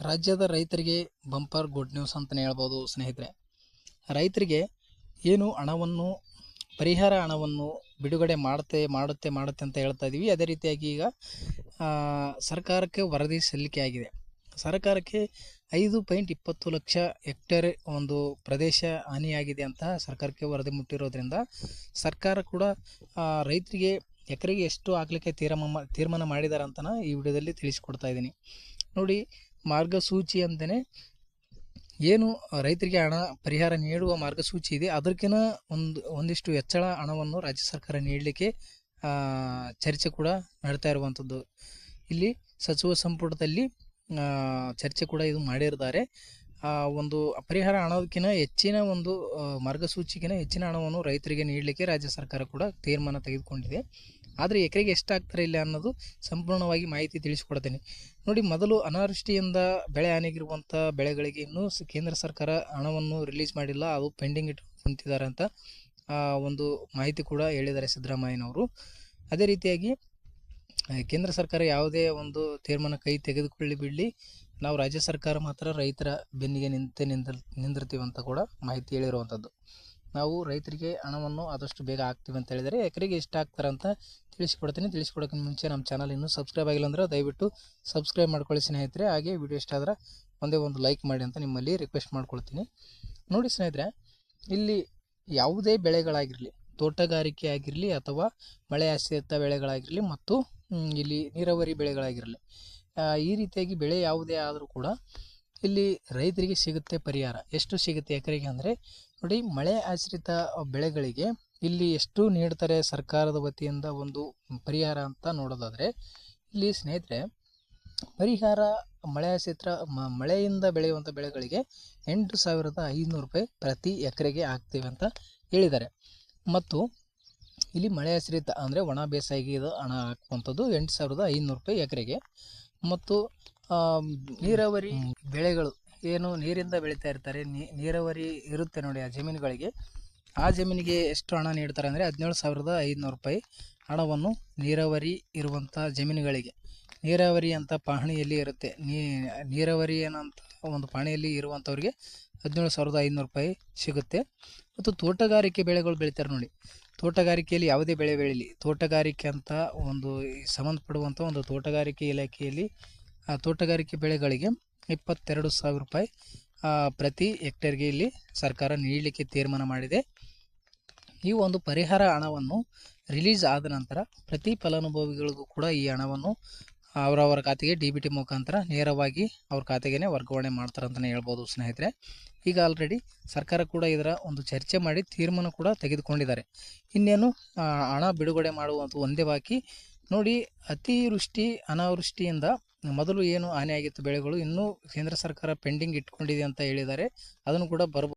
ರಾಜ್ಯದ ರೈತರಿಗೆ bumper good news ಅಂತಲೇ ಹೇಳ್ಬೋದು ಸ್ನೇಹಿತರೆ. ರೈತರಿಗೆ ಏನು ಹಣವನ್ನು, ಪರಿಹಾರ ಹಣವನ್ನು ಬಿಡುಗಡೆ ಮಾಡುತ್ತೆ ಮಾಡುತ್ತೆ ಮಾಡುತ್ತೆ ಅಂತ ಹೇಳ್ತಾ ಇದ್ದೀವಿ ಅದೇ ರೀತಿಯಾಗಿ ಈಗ ಸರ್ಕಾರಕ್ಕೆ ವರದಿ ಸಲ್ಲಿಕೆ ಆಗಿದೆ. ಸರ್ಕಾರಕ್ಕೆ ಐದು ಪಾಯಿಂಟ್ ಇಪ್ಪತ್ತು ಲಕ್ಷ ಹೆಕ್ಟೇರ್ ಒಂದು ಪ್ರದೇಶ ಹಾನಿಯಾಗಿದೆ ಅಂತ ಸರ್ಕಾರಕ್ಕೆ ವರದಿ ಮುಟ್ಟಿರೋದ್ರಿಂದ ಸರ್ಕಾರ ಕೂಡ ರೈತರಿಗೆ ಎಕರೆಗೆ ಎಷ್ಟು ಹಾಕ್ಲಿಕ್ಕೆ ತೀರ್ಮಾನ ತೀರ್ಮಾನ ಮಾಡಿದ್ದಾರೆ ಅಂತ ಈ ವಿಡಿಯೋದಲ್ಲಿ ತಿಳಿಸ್ಕೊಡ್ತಾ ಇದ್ದೀನಿ. ನೋಡಿ ಮಾರ್ಗಸೂಚಿ ಅಂತಲೇ ಏನು ರೈತರಿಗೆ ಹಣ, ಪರಿಹಾರ ನೀಡುವ ಮಾರ್ಗಸೂಚಿ ಇದೆ. ಅದಕ್ಕಿಂತ ಒಂದು, ಒಂದಿಷ್ಟು ಹೆಚ್ಚಳ ಹಣವನ್ನು ರಾಜ್ಯ ಸರ್ಕಾರ ನೀಡಲಿಕ್ಕೆ ಚರ್ಚೆ ಕೂಡ ನಡ್ತಾ ಇರುವಂಥದ್ದು ಇಲ್ಲಿ ಸಚಿವ ಸಂಪುಟದಲ್ಲಿ ಚರ್ಚೆ ಕೂಡ ಇದು ಮಾಡಿರ್ತಾರೆ. ಒಂದು ಪರಿಹಾರ ಹಣಕ್ಕಿಂತ ಹೆಚ್ಚಿನ ಒಂದು ಮಾರ್ಗಸೂಚಿಗಿಂತ ಹೆಚ್ಚಿನ ಹಣವನ್ನು ರೈತರಿಗೆ ನೀಡಲಿಕ್ಕೆ ರಾಜ್ಯ ಸರ್ಕಾರ ಕೂಡ ತೀರ್ಮಾನ ತೆಗೆದುಕೊಂಡಿದೆ. ಆದರೆ ಎಕರೆಗೆ ಎಷ್ಟಾಗ್ತಾರೆ ಇಲ್ಲ ಅನ್ನೋದು ಸಂಪೂರ್ಣವಾಗಿ ಮಾಹಿತಿ ತಿಳಿಸ್ಕೊಡ್ತೇನೆ. ನೋಡಿ, ಮೊದಲು ಅನಾವೃಷ್ಟಿಯಿಂದ ಬೆಳೆ ಹಾನಿಗಿರುವಂಥ ಬೆಳೆಗಳಿಗೆ ಇನ್ನೂ ಕೇಂದ್ರ ಸರ್ಕಾರ ಹಣವನ್ನು ರಿಲೀಸ್ ಮಾಡಿಲ್ಲ. ಅದು ಪೆಂಡಿಂಗ್ ಇಟ್ಟು ಕುಂತಿದ್ದಾರೆ ಅಂತ ಒಂದು ಮಾಹಿತಿ ಕೂಡ ಹೇಳಿದ್ದಾರೆ ಸಿದ್ದರಾಮಯ್ಯನವರು. ಅದೇ ರೀತಿಯಾಗಿ ಕೇಂದ್ರ ಸರ್ಕಾರ ಯಾವುದೇ ಒಂದು ತೀರ್ಮಾನ ಕೈ ತೆಗೆದುಕೊಳ್ಳಿ ಬಿಡಲಿ. ನಾವು ರಾಜ್ಯ ಸರ್ಕಾರ ಮಾತ್ರ ರೈತರ ಬೆನ್ನಿಗೆ ನಿಂತೆ ನಿಂದ ನಿಂದಿರ್ತೀವಿ ಅಂತ ಕೂಡ ಮಾಹಿತಿ ಹೇಳಿರುವಂಥದ್ದು ನಾವು ರೈತರಿಗೆ ಹಣವನ್ನು ಆದಷ್ಟು ಬೇಗ ಹಾಕ್ತೀವಿ ಅಂತ ಹೇಳಿದರೆ ಎಕರೆಗೆ ಎಷ್ಟು ಹಾಕ್ತಾರೆ ಅಂತ ತಿಳಿಸ್ಕೊಡ್ತೀನಿ. ತಿಳಿಸ್ಕೊಡೋಕ್ಕಿಂತ ಮುಂಚೆ ನಮ್ಮ ಚಾನಲ್ ಇನ್ನೂ ಸಬ್ಸ್ಕ್ರೈಬ್ ಆಗಿಲ್ಲ ಅಂದರೆ ದಯವಿಟ್ಟು ಸಬ್ಸ್ಕ್ರೈಬ್ ಮಾಡ್ಕೊಳ್ಳಿ ಸ್ನೇಹಿತರೆ. ಹಾಗೆ ವಿಡಿಯೋ ಇಷ್ಟ ಆದ್ರೆ ಒಂದೇ ಒಂದು ಲೈಕ್ ಮಾಡಿ ಅಂತ ನಿಮ್ಮಲ್ಲಿ ರಿಕ್ವೆಸ್ಟ್ ಮಾಡ್ಕೊಳ್ತೀನಿ. ನೋಡಿ ಸ್ನೇಹಿತರೆ, ಇಲ್ಲಿ ಯಾವುದೇ ಬೆಳೆಗಳಾಗಿರಲಿ, ತೋಟಗಾರಿಕೆ ಆಗಿರಲಿ ಅಥವಾ ಮಳೆ ಆಶ್ರಿತ ಬೆಳೆಗಳಾಗಿರಲಿ ಮತ್ತು ಇಲ್ಲಿ ನೀರಾವರಿ ಬೆಳೆಗಳಾಗಿರಲಿ ಈ ರೀತಿಯಾಗಿ ಬೆಳೆ ಯಾವುದೇ ಆದರೂ ಕೂಡ ಇಲ್ಲಿ ರೈತರಿಗೆ ಸಿಗುತ್ತೆ ಪರಿಹಾರ. ಎಷ್ಟು ಸಿಗುತ್ತೆ ಎಕರೆಗೆ ಅಂದರೆ ನೋಡಿ, ಮಳೆ ಆಶ್ರಿತ ಬೆಳೆಗಳಿಗೆ ಇಲ್ಲಿ ಎಷ್ಟು ನೀಡ್ತಾರೆ ಸರ್ಕಾರದ ವತಿಯಿಂದ ಒಂದು ಪರಿಹಾರ ಅಂತ ನೋಡೋದಾದರೆ, ಇಲ್ಲಿ ಸ್ನೇಹಿತರೆ, ಪರಿಹಾರ ಮಳೆ ಆಶ್ರಿತ ಮಳೆಯಿಂದ ಬೆಳೆಯುವಂಥ ಬೆಳೆಗಳಿಗೆ ಎಂಟು ಸಾವಿರದ ಐನೂರು ರೂಪಾಯಿ ಪ್ರತಿ ಎಕರೆಗೆ ಹಾಕ್ತೀವಿ ಅಂತ ಹೇಳಿದ್ದಾರೆ. ಮತ್ತು ಇಲ್ಲಿ ಮಳೆ ಆಶ್ರಿತ ಅಂದರೆ ಒಣ ಬೇಸಾಯಿಗೆ ಇದು ಹಣ ಹಾಕುವಂಥದ್ದು ಎಂಟು ಸಾವಿರದ ಐನೂರು ರೂಪಾಯಿ ಎಕರೆಗೆ. ಮತ್ತು ನೀರಾವರಿ ಬೆಳೆಗಳು ಏನು ನೀರಿಂದ ಬೆಳೀತಾ ಇರ್ತಾರೆ ನೀರಾವರಿ ಇರುತ್ತೆ ನೋಡಿ ಆ ಜಮೀನುಗಳಿಗೆ. ಆ ಜಮೀನಿಗೆ ಎಷ್ಟು ಹಣ ನೀಡ್ತಾರೆ ಅಂದರೆ ಹದಿನೇಳು ಸಾವಿರದ ಐದುನೂರು ರೂಪಾಯಿ ಹಣವನ್ನು ನೀರಾವರಿ ಇರುವಂಥ ಜಮೀನುಗಳಿಗೆ. ನೀರಾವರಿ ಅಂತ ಪಹಣಿಯಲ್ಲಿ ಇರುತ್ತೆ. ನೀರಾವರಿ ಏನಂತ ಒಂದು ಪಹಣಿಯಲ್ಲಿ ಇರುವಂಥವ್ರಿಗೆ ಹದಿನೇಳು ಸಾವಿರದ ಐದುನೂರು ರೂಪಾಯಿ ಸಿಗುತ್ತೆ. ಮತ್ತು ತೋಟಗಾರಿಕೆ ಬೆಳೆಗಳು ಬೆಳೀತಾರೆ ನೋಡಿ. ತೋಟಗಾರಿಕೆಯಲ್ಲಿ ಯಾವುದೇ ಬೆಳೆ ಬೆಳೀಲಿ. ತೋಟಗಾರಿಕೆ ಅಂತ ಒಂದು ಸಂಬಂಧಪಡುವಂಥ ಒಂದು ತೋಟಗಾರಿಕೆ ಇಲಾಖೆಯಲ್ಲಿ ಆ ತೋಟಗಾರಿಕೆ ಬೆಳೆಗಳಿಗೆ ಇಪ್ಪತ್ತೆರಡು ಸಾವಿರ ರೂಪಾಯಿ ಪ್ರತಿ ಹೆಕ್ಟೇರ್ಗೆ ಇಲ್ಲಿ ಸರ್ಕಾರ ನೀಡಲಿಕ್ಕೆ ತೀರ್ಮಾನ ಮಾಡಿದೆ. ಈ ಒಂದು ಪರಿಹಾರ ಹಣವನ್ನು ರಿಲೀಸ್ ಆದ ನಂತರ ಪ್ರತಿ ಫಲಾನುಭವಿಗಳಿಗೂ ಕೂಡ ಈ ಹಣವನ್ನು ಅವರವರ ಖಾತೆಗೆ ಡಿ ಬಿ ಟಿ ಮುಖಾಂತರ ನೇರವಾಗಿ ಅವ್ರ ಖಾತೆಗೆ ವರ್ಗಾವಣೆ ಮಾಡ್ತಾರೆ ಅಂತಲೇ ಹೇಳ್ಬೋದು ಸ್ನೇಹಿತರೆ. ಈಗ ಆಲ್ರೆಡಿ ಸರ್ಕಾರ ಕೂಡ ಇದರ ಒಂದು ಚರ್ಚೆ ಮಾಡಿ ತೀರ್ಮಾನ ಕೂಡ ತೆಗೆದುಕೊಂಡಿದ್ದಾರೆ. ಇನ್ನೇನು ಹಣ ಬಿಡುಗಡೆ ಮಾಡುವಂಥ ಒಂದೇ ಬಾಕಿ ನೋಡಿ, ಅತಿವೃಷ್ಟಿ, ಅನಾವೃಷ್ಟಿಯಿಂದ ಮೊದಲು ಏನು ಹಾನಿಯಾಗಿತ್ತು ಬೆಳೆಗಳು ಇನ್ನೂ ಕೇಂದ್ರ ಸರ್ಕಾರ ಪೆಂಡಿಂಗ್ ಇಟ್ಕೊಂಡಿದೆ ಅಂತ ಹೇಳಿದ್ದಾರೆ. ಅದನ್ನು ಕೂಡ ಬರಬಹುದು